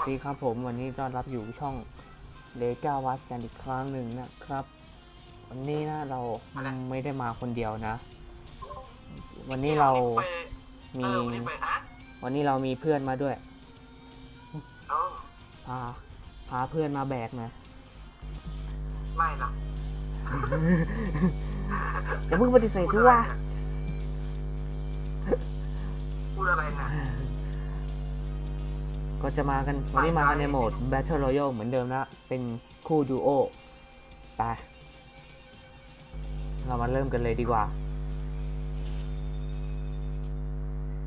สดีครับผมวันนี้ต้อนรับอยู่ช่องเลกาวัสกันอีกครั้งหนึ่งนะครับ วันนี้นะเราไม่ได้มาคนเดียวนะ วันนี้เราไปมีเออวันนี้ไปฮะวันนี้เรามีเพื่อนมาด้วยเออพาพาเพื่อนมาแบกนะไม่นะอย่าเพิ่งปฏิเสธสิวะพูดอะไรเนี่ย ก็จะมากันวันนี้มากันในโหมด Battle Royale เหมือนเดิมนะ เป็นคู่ดูโอไป เรามาเริ่มกันเลยดีกว่า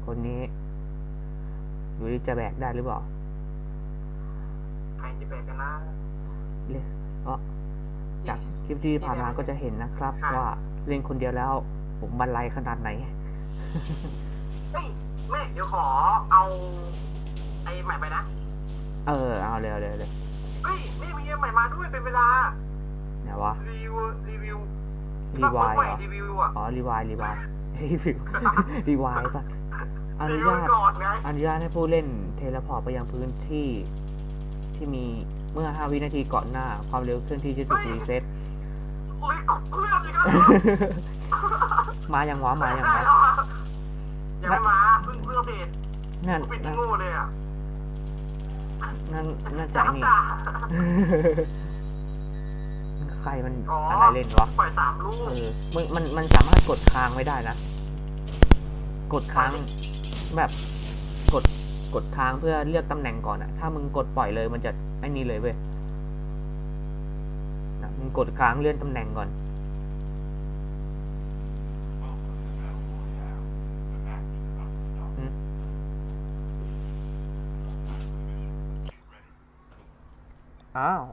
คนนี้ดูดิจะแบกได้หรือเปล่า ใครจะแบกกันนะเล่นเอ๋อจากคลิปที่ผ่านมาก็จะเห็นนะครับค่ะว่าเล่นคนเดียวแล้ว ผมบรรลัยขนาดไหนเฮ้ยแม่ เดี๋ยวขอเอา ไอ้ใหม่ไปนะ เออ เอาเลยเอาเลยเอาเลยเฮ้ยแม่มีใหม่มาด้วยเป็นเวลา ไหนวะ รีวิว รีวิวรีวายใหม่เหรอ รีวิวอะอ๋อ รีวาย รีวาย รีวิว รีวายซะอรีนุวิวญาตก่อนไงอนุญาตให้ผู้เล่นเทเลพอร์ตไปยังพื้นที่ที่มีเมื่อ 5 วินาทีก่อนหน้า ความเร็วเคลื่อนที่จะถูกรีเซ็ตเฮ้ยเครื่องอีกแล้วมาอย่างวะมาอย่างได้วะแล้วอะยังไม่มา เพิ่งเพิ่งอัปเดตนั่นปิดนั่นโง่เลยอะ นั่นนั่นใจจ้านี่จ้าใครมันอ๋อออะไรเล่นวะปล่อยสามลูกเออมันมันมันสามารถกดค้างไว้ได้นะ กดค้างแบบกดกดค้างเพื่อเลือกตำแหน่งก่อนอะถ้ามึงกดปล่อยเลยมันจะไอ้นี่เลยเว้ยนะมึงกดค้างเลื่อนตำแหน่งก่อน อ้าว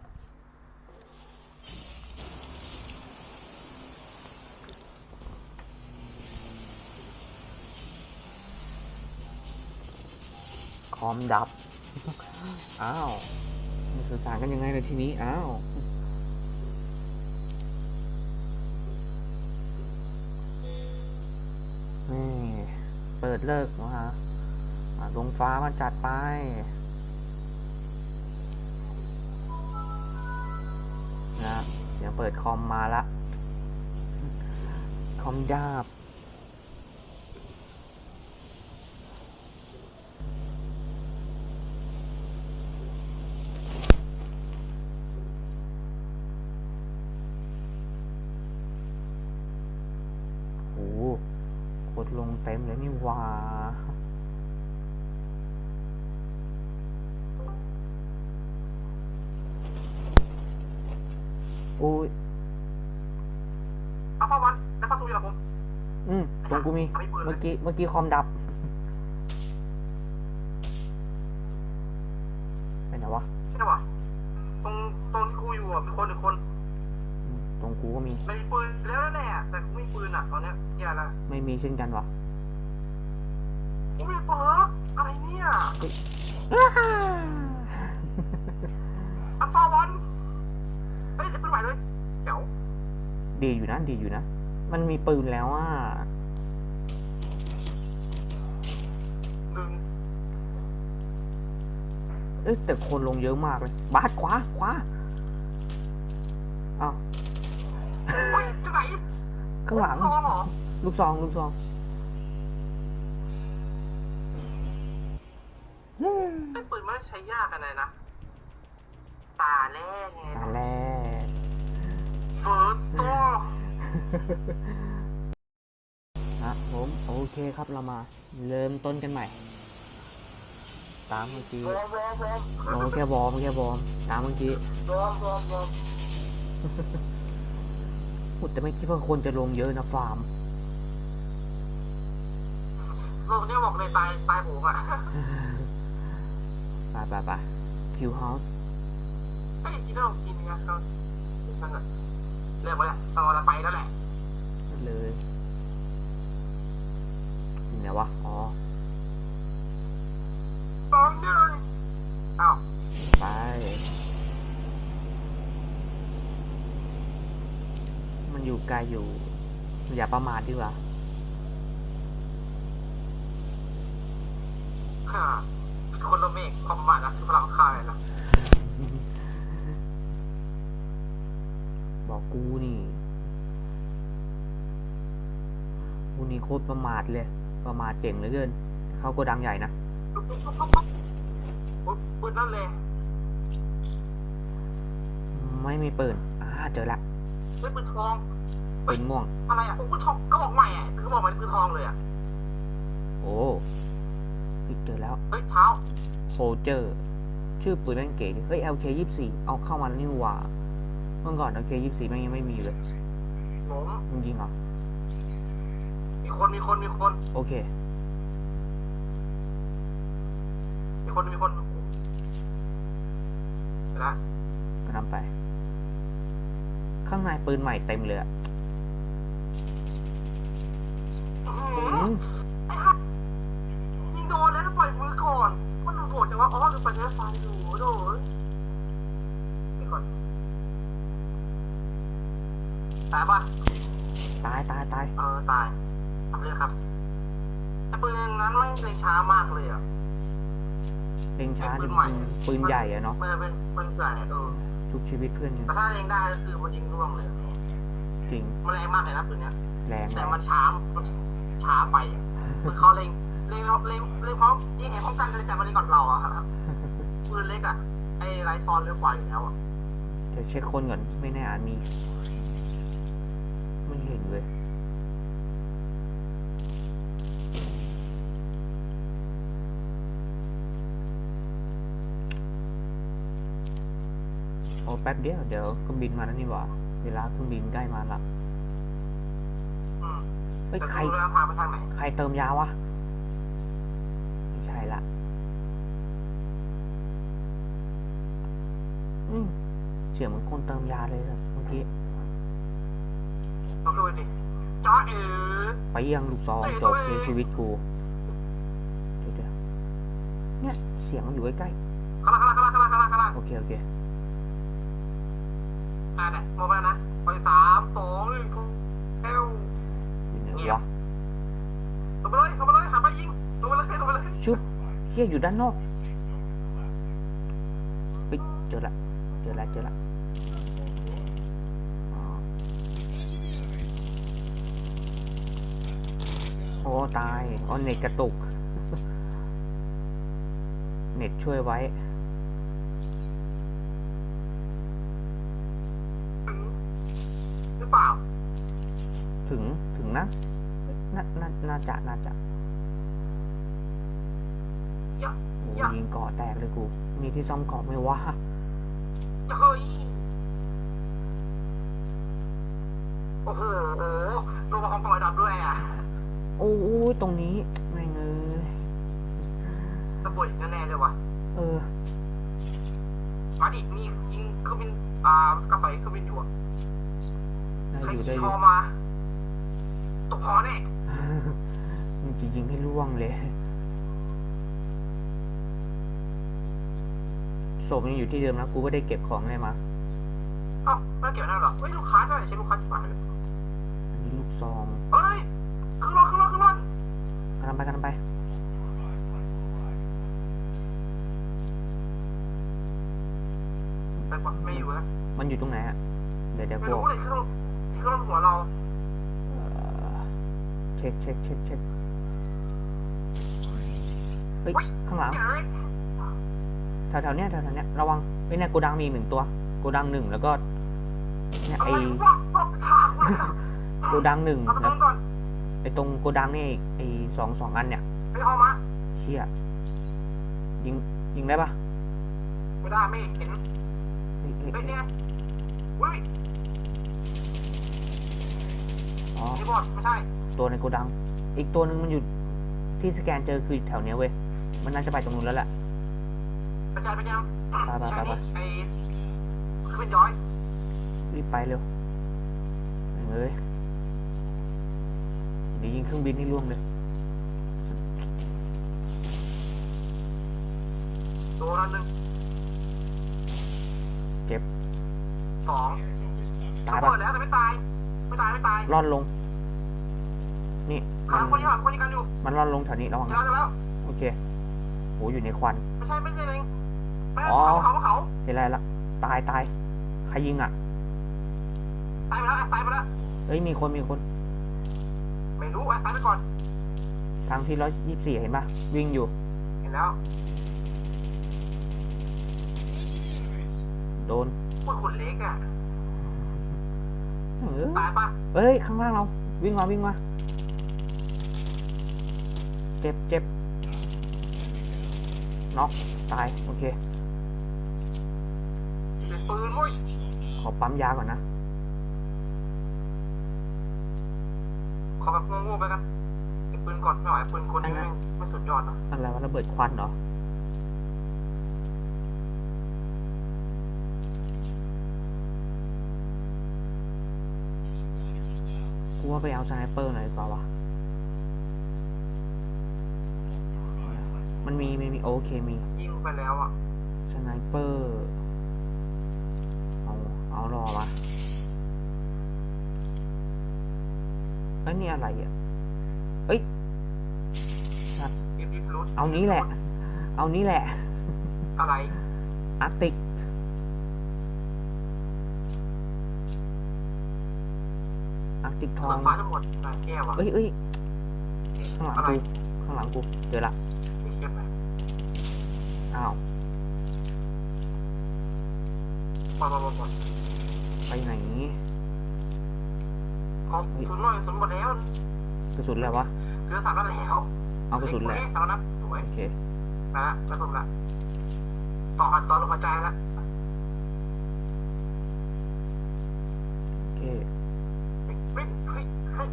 คอมดับ อ้าวมันสื่อสารกันยังไงเลยทีนี้ อ้าวนี่ เปิดเลิกมาอะลงฟ้ามาจัดไป เสียงเปิดคอมมาละ คอมดาบโอ้โหกดลงเต็มเลยนี่ว่า อ้ยเอาพ่อวันแล้วเข้าตู้ยาผมอืมตรงกูมีเอาไปเปิดเลยเมื่อกี้ เมื่อกี้คอมดับ ดีอยู่นะดีอยู่นะ มันมีปืนแล้วอะหนึ่งเอ๊ะแต่คนลงเยอะมากเลย บาสขวาขวาอ้าวเฮ้ยจะไหนข้างหลังซองเหรอลูกซองลูกซองไอ้ปืนมันใช้ยากกันเลยนะ ตาแรกไงตาแรก first door นะผมโอเคครับเรามา เริ่มต้นกันใหม่ ตามเมื่อกี้วอร์มวอร์มวอร์มโอ้แค่วอร์มแค่วอร์มตามเมื่อกี้วอร์มวอร์มวอร์มพูดแต่ไม่คิดว่าคนจะลงเยอะนะฟาร์มโลกเนี้ยบอกเลยตายตายโหงอะไปไปไปคิวเฮาส์ไอ้ยจริงๆถ้าเรากินนะก็ไม่ช่างอะ เริ่มมาแล้วตอนเราไปแล้วแหละเลยนี่ไหนวะ อ๋อตอนเดินอ้าวไปมันอยู่ไกลอยู่ อย่าประมาทดีกว่าฮ่าคนละเมฆความหมายนะคือพลังคาย กูนี่ กูนี่โคตรประมาทเลย ประมาทเจ๋งเหลือเกิน เข้าโกดังใหญ่นะปุ๊บปุ๊บปุ๊บปุ๊บปุ๊บปืนนั่นเลย ไม่มีปืนอ่าเจอละเฮ้ยปืนทองปืนม่วง อะไรอะโอ้ปืนทองก็บอกใหม่อะก็บอกใหม่ปืนทองเลยอะ โอ้เฮ้ยเจอแล้ว เฮ้ยเท้าโฮเจอร์ชื่อปืนนั่นเก๋ดิเฮ้ย LK ยี่สี่เอาเข้ามาแล้วนี่หว่า เมื่อก่อน LK ยี่สี่แม่งยังไม่มีเลยผมมึงยิงเหรอมี คนมีคนมีคน โอเค มีคนมีคนเห็นละก็นำไป ข้างในปืนใหม่เต็มเลยอะอื้ออืหือมไอ้ฮัทยิงโดนแล้วก็ปล่อยมือก่อนมันดูโหดจังวะอ๋อดูไปใช้ไฟอยู่โดนนี่ก่อนตายปะตายตายตาย เออ ตาย ทำเลยครับแต่ปืนนั้นไม่งเล็งช้ามากเลยอะเล็งช้าเป็นปืดินใหม่ปืนใหญ่อะเนาะมันเป็นปืนใหญ่เออชุบชีวิตเพื่อนยังแต่ถ้าเล็งได้ก็คือมันยิงร่วงเลยจริงมันแรงมากเลยนะปืนเนี้ยแรงแต่มันช้ามันช้าไปอะคือเขาเล็งเล็งเล็งเล็งพร้อมยิงเห็นพร้อมกันเลยแต่มันเล็งก่อนเราอะครับปืนเล็กอะไอ้ไรซอนเร็วกว่าอยู่แล้วอะเดี๋ยวเช็คคนก่อนไม่แน่อาจมีไม่เห็นเลย โอ้แป๊บเดียว เดี๋ยวเครื่องบินมาแล้วนี่หว่า เวลาเครื่องบินใกล้มาละอืมเฮ้ยแต่ใครดูแล้วทางไปทางไหน ใครเติมยาวะ ไม่ใช่ละอืมเสียงเหมือนคนเติมยาเลยแบบเมื่อกี้เราคือไปดิจ้าเอ๋ ไปเอียังลูกซองเอ้ยจตัวบเองคือชีวิตกูเดี๋ยวเดี๋ยวเนี่ย เสียงมันอยู่ใกล้ข้างล่างข้างล่างข้างล่างข้างล่างข้างล่างๆโอเค โอเค อ่าเนี่ยมองไปนะไปสามสองหนึ่งเอ้วอยู่ไหนเงียบวะลงไปเลยลงไปเลยหาไปยิงลงไปเลยลงไปเลยชุบเฮียอยู่ด้านนอกเฮ้ยเจอละเจอละเจอละโอ้ตายอ๋อเน็ตกระตุก เน็ตช่วยไว้ ถึงหรือเปล่า ถึง ถึง นะน่าน่าน่าจะน่าจะเยอะโอ้ยะยิงเกาะแตกเลยกู มีที่ซ่อมเกาะไหมวะเฮ้ยโอ้โหโอ้โหโดนมาของปล่อยดับด้วยอะ โอ้ยตรงนี้แม่งเอ้ยตะบวยแน่ๆเลยว่ะเออมาดิมียิงเครื่องบินอ่ากระไฟเครื่องบินอยู่อะได้ใครอยู่ได้ขี่อฮยู่อมา ตกหอแน่มึงจะยิงให้ล่วงเลยศพยังอยู่ที่เดิมนะกูก็ได้เก็บของอะไรมาเอ้าไม่ได้เก็บได้หรอเฮ้ยลูกค้าด้วยใช้ลูกค้าที่ฝ่ายเลยอันนี้ลูกซองเฮ้ยเครื่องร้อนเครื่องร้อนเครื่องร้อนกำลังไปกำลังไปไปก่อนไม่อยู่แล้วมันอยู่ตรงไหนอะเดี๋ยวเดี๋ยวไม่กูรู้เลยเครื่องเครื่องร้อนหัวเราเอ่อ เช็คเช็คเช็คเช็คเฮ้ย ข้างหลังเฮ้ยแถวๆเนี้ยแถวๆเนี้ยระวังไอ้ยเนี่ยโกดังมีอีกหนึ่งตัวโกดังหนึ่งแล้วก็เนี่ยอะไอไรวะวะฉากกูเลยโกดังหนึ่งเอาตรงแล้วนั้นก่อนไอตรงโกดังนี่ไอสองสองอันเนี่ยไปฮอมาเชี่ยยิงยิงได้ปะไม่ได้ไม่เห็นเฮ้ยเฮ้ยเฮ้ยเฮ้ยเนี่ยอุ้ยอ๋อไอ้บอดไม่ใช่ ตัวในโกดัง อีกตัวหนึ่งมันอยู่ที่สแกนเจอคือแถวเนี้ยเว้ย มันน่าจะไปตรงนู้นแล้วแหละกระจายไปยังไปไปใช่ไปนี่ไอ้เครื่องบินย้อยรีบไปเร็วเอ้ยเดี๋ยวยิงเครื่องบินให้ล่วงเลยโดนอันหนึ่งเจ็บสองตายระปะเบิดแล้วแต่ไม่ตาย ไม่ตาย ไม่ตายร่อนลง นี่ขามัดคนนี้ขาดคนนี้กันอยู่มันร่อนลงแถวนี้ระวังเจอนะแล้วเจอแล้ว โอเคโหอยู่ในควัน ไม่ใช่ไม่ใช่เองไม่อ๋อเขาเขาเขาเห็นอะไรละตายตายใครยิงอะตายไปแล้วแอดตายไปแล้ว เอ้ยมีคนมีคนไม่รู้แอดตายไปก่อน ทางที่ร้อยยี่สิบสี่เห็นปะวิ่งอยู่ เห็นแล้วโดนพูดคนเล็กอะ เออตายปะเอ้ยข้างล่างเราวิ่งมาวิ่งมา เจ็บเจ็บน็อกตาย โอเคเป็นปืนเว้ยขอปั๊มยาก่อนนะ ขอแบบโง่ๆไปกันเก็บปืนก่อนไม่ไหวปืนคนนี้ไม่ไม่สุดยอดหรอกอะไรวะระเบิดควันเหรอ กูว่าไปเอาสไนเปอร์หน่อยดีกว่าวะ มันมีมีมีโอเคมียิงไปแล้วอะสไนเปอร์เอาเอารอวะเอ้ยนี่อะไรอะเอ้ยเก็บดิฟรุตเอานี้แหละ เอานี้แหละ อะไรอาร์ติกอาร์ติกทเปิอดงฟ้าจะหมดแปดแก้วอะเอ้ยเอ้ยข้างหลังอะไรกูข้างหลังกูเจอละไม่เช็ดไหม อ้าวปล่อยปล่อยปล่อยปล่อยไปไหนขอศูนย์หน่อยศูนย์หมดแล้วกระสุนแล้ววะเหลือสามนัดแล้วเอากระสุนแหละสามนัดสวยโอเคไปละกระสุนละต่อหันต่อลมหายใจละโอเคเฮ้ยเฮ้ยเฮ้ยเฮ้ย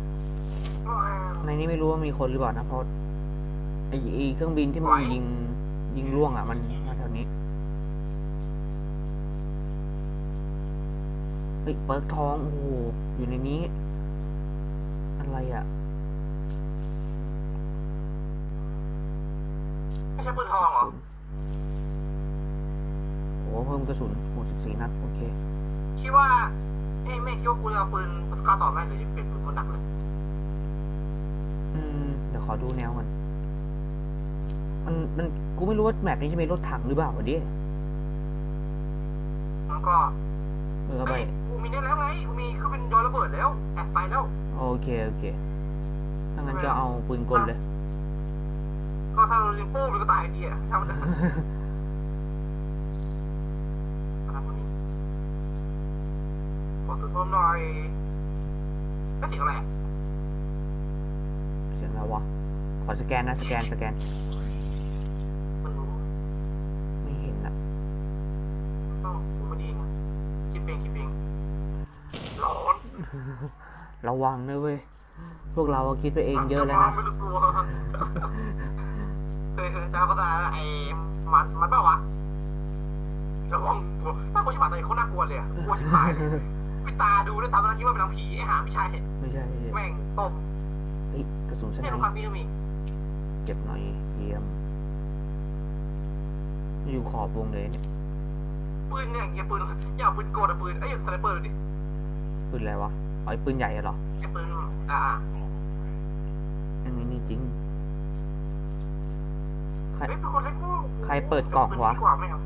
ในนี้ไม่รู้ว่ามีคนหรือเปล่านะเพราะไอ้ไอ้เครื่องบินที่มันยิง ยิงล่วงอะ มันมาแถวนี้เฮ้ยเปิร์กทอง โอ้โห อยู่ในนี้ อะไรอะ ไม่ใช่ปืนทองเหรอ โอ้โหเพิ่มกระสุน64นัด โอเค คิดว่าเอ้ยไม่คิดว่ากูจะเอาปืนปากกาต่อไหมหรือจะเป็นปืนคนหนักเลย อืม เดี๋ยวขอดูแนวก่อน มันมันกูไม่รู้ว่าแมปนี้จะมีรถถังหรือเปล่าวะดิมันก็เออเอาไปเฮ้ยกูมีเนี่ยแล้วไงกูมีเครื่องบินยนต์ระเบิดแล้วแอดไปแล้ว โอเคโอเคถ้างั้นก็เอาปืนกลเลย ก็ถ้าเราเรียนโป้มันก็ตายดีอะทำมันทำมันนี้ขอสุดเพิ่มหน่อยก็เสียงอะไรอะเสียงอะไรวะ ขอสแกนนะสแกนสแกนมันรู้ ไม่เห็นนะ ก็กูไม่ดีนะคิดเองคิดเองร้อน ระวังนะเว้ย พวกเราอะคิดไปเองเยอะแล้วนะไม่รู้ตัวเคยเคยเจ้าก็ตายไอ้มันมันเปล่าวะระวังตัวน่ากลัวชิบหายตอนนี้เขาน่ากลัวเลยอะกลัวชิบหายเลยพี่ตาดูด้วยซ้ำแล้วคิดว่าเป็นหนังผีไอ้หาไม่ใช่ไม่ใช่ไม่ใช่แม่งตบเฮ้ยกระสุนสเนี่ยไนลูกป์ค้าพี่ก็มีเก็บหน่อยเยี่ยม อยู่ขอบวงเลยเนี่ยปืนเนี่ยอย่าปืนอย่าเอาปืนโกดอะปืนเอ้ยสไนเปอร์ดูดิปืนอะไรวะ อ๋อไอ้ปืนใหญ่อะเหรอไอ้ปืนอ่าอันนี้นี่จริง ใคร เฮ้ยเป็นคนเล็กงูใครเปิดกล่องวะดีกว่าไหมครับ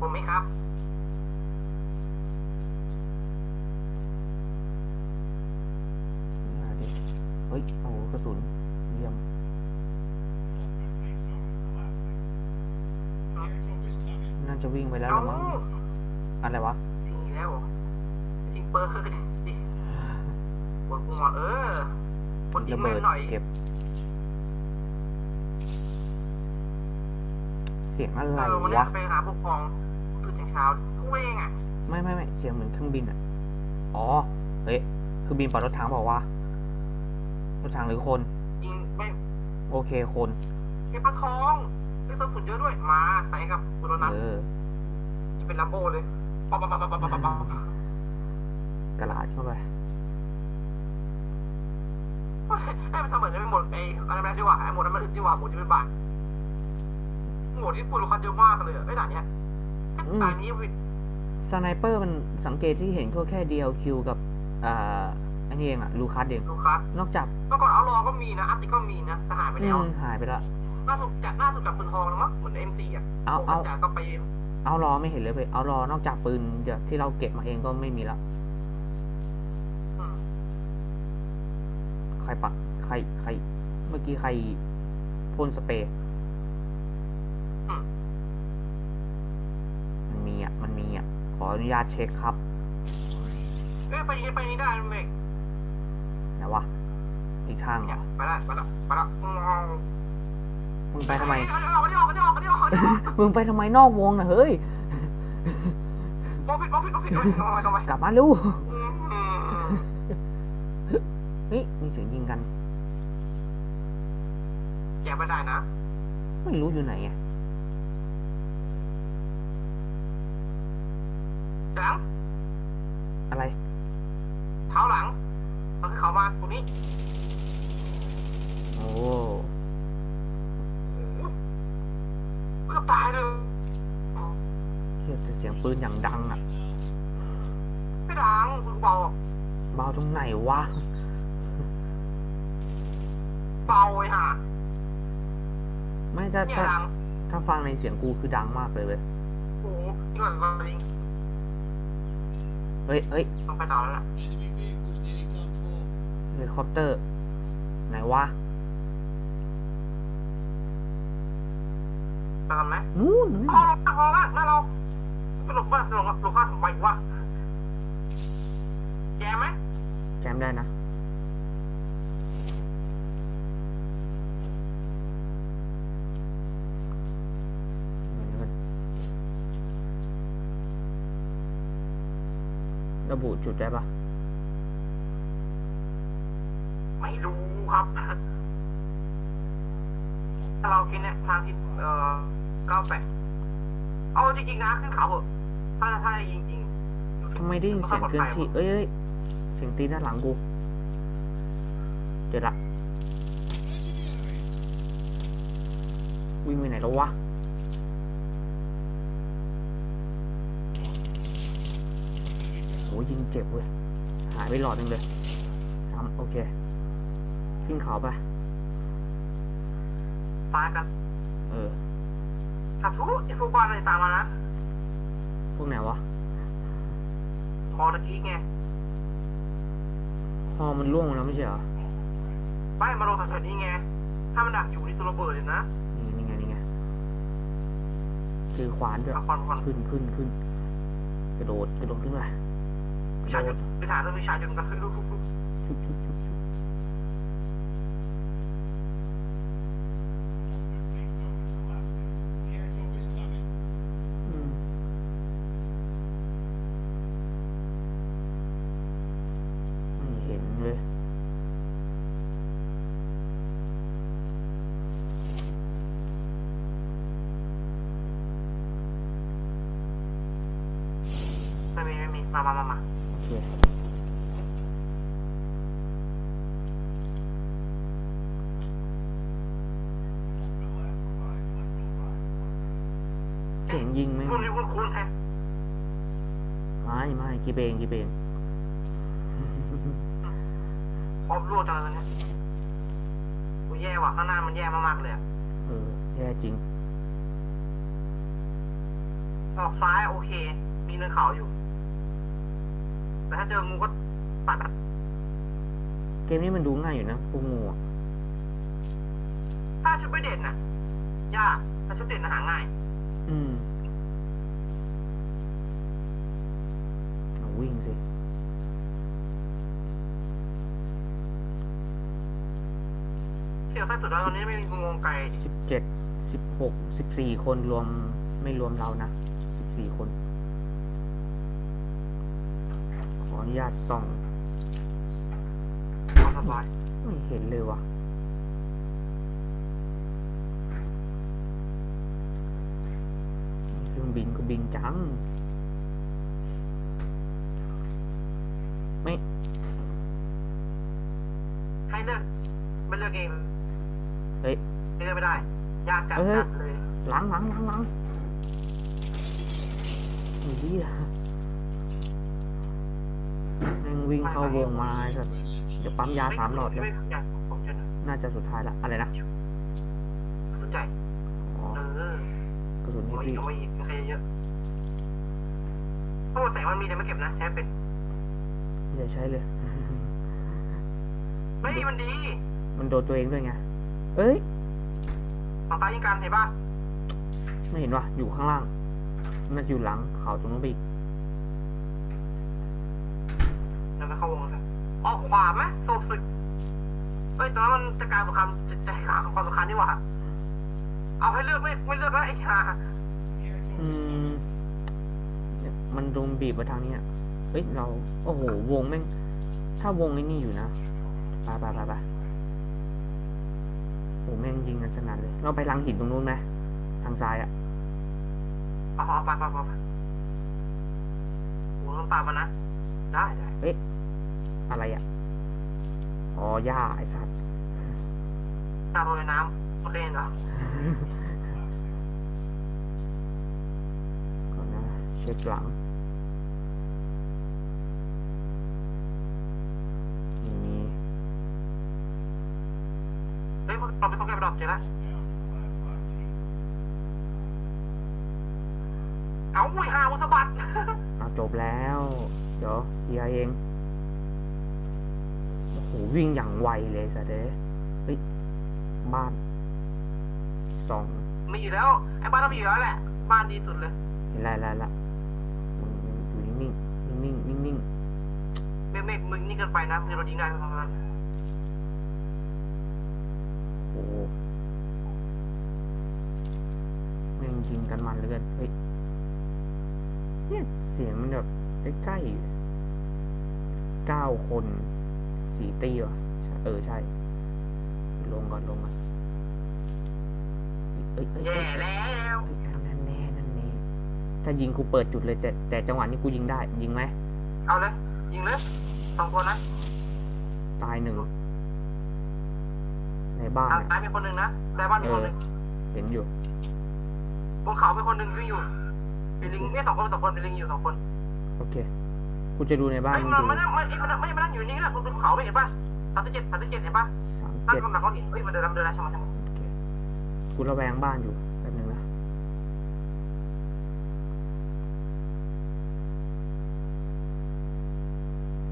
ผมไหมครับ มาดิเฮ้ยโอ้โหกระสุนเยี่ยม น่าจะวิ่งไปแล้วเอ้าละมั้งอะไรวะ ทิ้งอีกแล้วเหรอทิ้งเปิร์ ดิปวดหัวเออคนทิ้ระงเบิแม่ดนหน่อย เก็บ เสียงอะไรเออวันนี้วะ ไปหาผู้กองตื่นแต่เช้ากูเองอะไม่ไม่ไม่เสียงเหมือนเครื่องบินอะ อ๋อ เฮ้ยเครื่องบินปล่อยรถถังบอกว่าวะรถถังหรือคน จริงไม่โอเคคนเก็บปลาทองได้สฝุ่นเยอะด้วยมาใส่กับกุโรนัทเออจะเป็นลัมโบ้เลยปั๊บปั๊บปั๊บปั๊บปั๊บปั๊บกระลาดเข้าไป ให้มันทำเหมือนจะเป็นหมดไอ้อะไรแบบดีกว่าไอ้หมดนั้นมันอึดดีกว่าหมดจะเป็นบาทหมดที่ปูนลูกค้าเยอะมากเลยอะไอ้ด่านเนี้ยไอ้ด่านนี้วิสไนเปอร์มันสังเกตที่เห็นก็แค่ DLQ กับอ่าอันนี้เองอะลูคัสเองลูกค้านอกจากเมื่อก่อนเอารอก็มีนะอาร์ติก็มีนะแต่หายไปแล้วอืมหายไปละน่าสุดจัดน่าสุดกับปืนทองแล้วมั้งเหมือนเอ็มซีอะเอาเอาจัดก็ไปเอารอไม่เห็นเลยไปเอารอนอกจากปืนเดี๋ยวที่เราเก็บมาเองก็ไม่มีละ รปะใครใคร เมื่อกี้ใครพ่นสเปรย์มันมีอะ มันมีอะ ขออนุญาตเช็คครับเอ้ยไปนี้ไปนี้ได้เมกไหนวะ อีกทางเหรเนี่อยไปละไปละไปละอืมมึงไปทำไมเอาดิออกเอาดิออกเอาดิออกเอาดิออกเอาดิออกมึงไปทำไมนอกวงนะเฮ้ยมองผิดมองผิดมองผิดเอ้ยทำไมทำไมกลับมาเร็วอืม เฮ้ย มีเสียงยิงกันแกไม่ได้นะ ไม่รู้อยู่ไหนไงหลัง อะไร เท้าหลังมันคือเขามาตรงนี้ โอ้เกือบตายเลยเฮียแต่เสียงปืนอย่างดังอะ ไม่ดังคุณเบาเบาตรงไหนวะ ถ้าเนี่ยถ้าดังถ้าฟังในเสียงกูคือดังมากเลยเว้ย โอ้โหนี่ก่อนก่อนจริงเฮ้ยเฮ้ยต้องไปต่อแล้วล่ะ Enemy vehicles nearly done for. เฮลิคอปเตอร์ ไหนวะ ไปกันไหมนู่นนู่นคอลงคอละหน้าเราไปหลบบ้านหลบหลบข้าทำไมวะแกไหม แจมได้นะ ระบุจุดได้ปะไม่รู้ครับ ถ้าเรากินเนี่ยทางที่เอ่อเก้าแปดเอาจริงๆนะขึ้นเขาเหอะถ้าถ้าจริงๆอยู่ที่ทำไมได้ยินเสียงเคลื่อนที่เอ้ยเอ้ยเสียงตีนด้านหลังกูเจอละ Enemy enemies. วิ่งไปไหนแล้ววะ โห ยิงเจ็บเว้ย หายไปหลอดหนึงเลยซ้ำโอเค ขึ้นเขาไปตายกัน เออถ้าทุกไอ้พวกบ้านอะไรตามมานะ พวกไหนวะ พอตะกี้ไงฮอมันล่วงมาแล้วไม่ใช่เหรอ ไม่มาลงแถวๆนี้ไง ถ้ามันดักอยู่นี่ตัวระเบิดเลยนะ นี่นี่ไงนี่ไงถือขวานด้วย เอาควันควันขึ้นขึ้นขึ้นกระโดดกระโดดขึ้นไป วิชายุทธไปถ่ายเรื่องวิชายุทธกันคือชุบชุบชุบชุบ The airdrop is coming. อืมเห็นเลยไม่มีไม่มีมามามามา โอเค เสี ยงยิงไหมคุณนี่คุณคุณแฮะไม่ไม่กีเบงกีเบงครอบรั่วจังเลยเนี่ยกูแย่ว่ะข้างหน้ามันแย่มากๆเลยอะเออแย่จริง ออกซ้ายโอเค มีเนินเขาอยู่ แต่ถ้าเจองูก็ตัดอะเกมนี้มันดูง่ายอยู่นะพวกงูอะถ้าชุดไม่เด่นน่ะ ยากแต่ชุดเด่นน่ะหาง่าย อืม วิ่งสิเสียวไส้สุดแล้วตอนนี้ไม่มีงูไก่สิบเจ็ด สิบหก สิบสี่คนรวมไม่รวมเรานะสิบสี่คน ขออนุญาตส่องเอาสบายไม่เห็นเลยว่ะ เครื่องบินก็บินจัง ไม่ ให้เลือกไม่เลื อกเองเฮ้ยเลือกไม่ได้ ยากจัดเฮ้ยจัดเลยหลังหลังหลังหลังไอ้เหี้ยแม่งวิ่งเข้าวงมาไอ้สัสเดี๋ยวปั๊มยาสามหลอดเลยไม่อยากผมจะน่าจะสุดท้ายละอะไรนะสนใจอ๋อเออกระสุนเอาให้มาอีพี่กเอามาอีกใครเยอะเพราะว่าแสงมันมีแต่ไม่เก็บนะใช้เป็นอย่าใช้เลยเฮ้ยมันดี มันโดนตัวเองด้วยไง เอ้ยฝั่งซ้ายยิงกันเห็นป่ะไม่เห็นวะอยู่ข้างล่างน่าจะอยู่หลังเขาตรงนู้นไปอีกนั่นก็เข้าวงแล้วออกขวาไหมโซบศึกเฮ้ยตอนนั้นมันจะกลารสงครามจะจะหาความสำคัญนี่หว่าเอาให้เลือกไม่ไม่เลือกแล้วไอ้ห่าอืมเนี่ยมันโดนบีบมาทางนี้อะเฮ้ยเรา โอ้โห วงแม่ง ถ้าวงไอ้นี่อยู่นะไปไปไปไปโอ้แม่งยิงกันสนั่นเลย เราไปลังหินตรงนู้นไหมทางซ้ายอะเอาเอาไปไปไปไปโอ้ต้องตามมันนะ ได้ได้อะไรอะอ๋อหญ้าไอ้สัตว์ตามลงในน้ำโอเคเห็นเหรอก่อนนะเช็คหลัง เอาอุ้ยห่ามุสะบัด เอาจบแล้ว เดี๋ยวเฮียเอง โอ้โห วิ่งอย่างไวเลยสัตว์เด้ยเฮ้ย บ้านสองมีอยู่แล้วไอ้บ้านเรามีอยู่แล้วแหละ บ้านดีสุดเลยเห็นไรไรละมึงอยู่นิ่งๆนิ่งๆนิ่งเมฆเมฆมึงนี่เกินไปนะมึงโดนยิงได้ทั้งนั้นๆโอ้โหแม่งยิงกันมันเหลยเกินเฮ้ย เนี่ยเสียงมันแบบใกล้ๆเก้าคนสี่ตีวะใช่เออใช่ ลงก่อนลงก่อนเอ้ยเอ้ยเอ้แย่ยแล้วเอ้ยนั่นแน่นั่นแน่ถ้ายิงกูเปิดจุดเลยแต่แต่จังหวะนี้กูยิงได้ ยิงไหมเอาเลย ยิงเลยสองคนนะตายหนึ่งในบ้านทางอะซ้ายมีคนหนึ่งนะในบ้านมีคนหนึ่งเห็นอยู่บนเขามีคนหนึ่งวิ่งอยู่ มีลิงไม่สองคนสองคนมีลิงอยู่สองคนโอเค กูจะดูในบ้านไอ้ยมึงมันดูไม่ได้ไม่ไอ้มันไม่มานั่งอยู่นี่แหละคุณบนเขาไม่เห็นป่ะสามสิบเจ็ดสามสิบเจ็ดเห็นป่ะสามนั่งเจ็ดกำลังเขาเห็นเฮ้ยมันเดินแล้วมันเดินแล้วใช่ไหมใช่ไหมโอเค กูระแวงบ้านอยู่แป๊บนึงนะ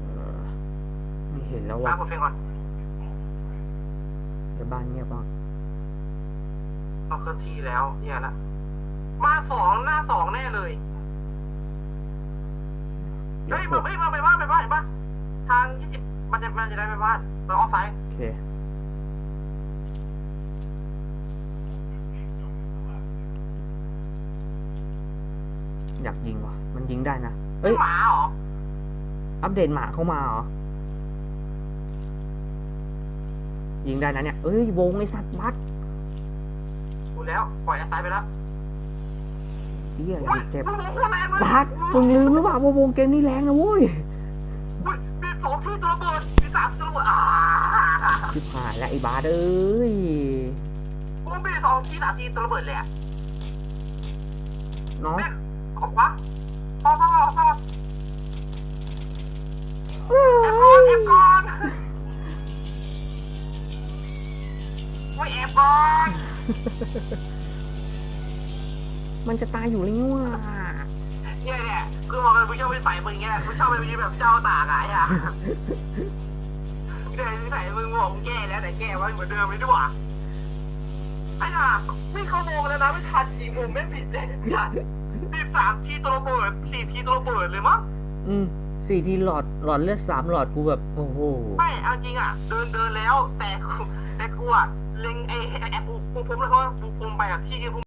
เออไม่เห็นแล้วมาว่ะกดเพลงก่อนในบ้านเงียบบ้าง ต้องเคลื่อนที่แล้วแย่ละ มาสองหน้าสองแน่เลยเดี๋ยวเฮ้ยหมากเฮ้ยมาไปบ้านไปบ้านเห็นป่ะทางยี่สิบมันจะมันจะได้ไปบ้านเราออฟไซด์โอเคอยากยิงว่ะ มันยิงได้นะ เอ้ยหมาเหรอ อัปเดตหมาเข้ามาเหรอ ยิงได้นะเนี่ย เอ้ยวงไอสัตว์บัสดูแล้ว ปล่อยแอสไซด์ไปแล้ว เฮียอุ้ยเจ็บมึงโคตรแรงเลยบัสมึงลืมหรือเปล่าว่าวงเกมนี้แรงนะเว้ยอุ้ยมีสองที่ตัวระเบิดมีสามที่ตัวระเบิดอ่าชิบหายแล้วไอ้บาสเอ้ยมึงมีสองที่สามที่ตัวระเบิดเลยอะน้องเนี่ยขอบวะพ่อพ่อพ่อแอบก่อนแอบก่อนโอ้ยแอบก่อน มันจะตายอยู่แล้วนี่ว่ะเนี่ยเนี่ยคือบอกเลยกูชอบไปใส่มึงเงี้ยกูชอบไปยืนแบบเจ้าตากอะไอ้อะเนี่ยนิสัยมึงบอกมึงแก้แล้วแต่แก้ไว้เหมือนเดิมเลยด้วยไอ้ห่าไม่เข้าโมงแล้วนะไม่ทันจริงผมไม่ผิดเลยจัดมีสามทีตัวระเบิดสี่ทีตัวระเบิดเลยมั้งอืมสี่ทีหลอดหลอดเลือดสามหลอดกูแบบโอ้โหไม่เอาจริงอะ เดินเดินแล้วแต่กูแต่กูอะเล็งไอ้ไอ้แอปปูพุ่มแล้วก็ปูพุ่มไปอะที่คือพุ่ม